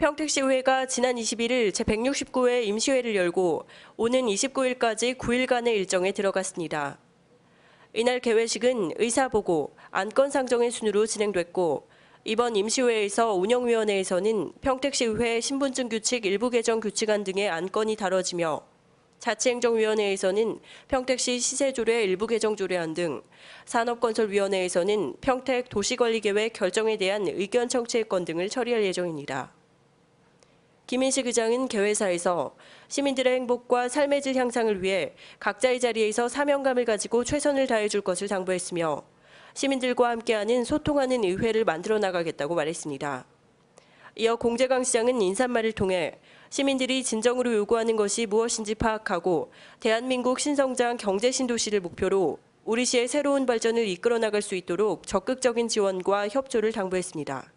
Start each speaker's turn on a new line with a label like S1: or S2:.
S1: 평택시의회가 지난 21일 제169회 임시회를 열고 오는 29일까지 9일간의 일정에 들어갔습니다. 이날 개회식은 의사보고, 안건상정의 순으로 진행됐고 이번 임시회에서 운영위원회에서는 평택시의회 신분증 규칙 일부 개정 규칙안 등의 안건이 다뤄지며 자치행정위원회에서는 평택시 시세조례 일부 개정 조례안 등 산업건설위원회에서는 평택 도시관리계획 결정에 대한 의견 청취권 등을 처리할 예정입니다. 김인식 의장은 개회사에서 시민들의 행복과 삶의 질 향상을 위해 각자의 자리에서 사명감을 가지고 최선을 다해줄 것을 당부했으며 시민들과 함께하는 소통하는 의회를 만들어 나가겠다고 말했습니다. 이어 공재강 시장은 인사말을 통해 시민들이 진정으로 요구하는 것이 무엇인지 파악하고 대한민국 신성장 경제 신도시를 목표로 우리 시의 새로운 발전을 이끌어 나갈 수 있도록 적극적인 지원과 협조를 당부했습니다.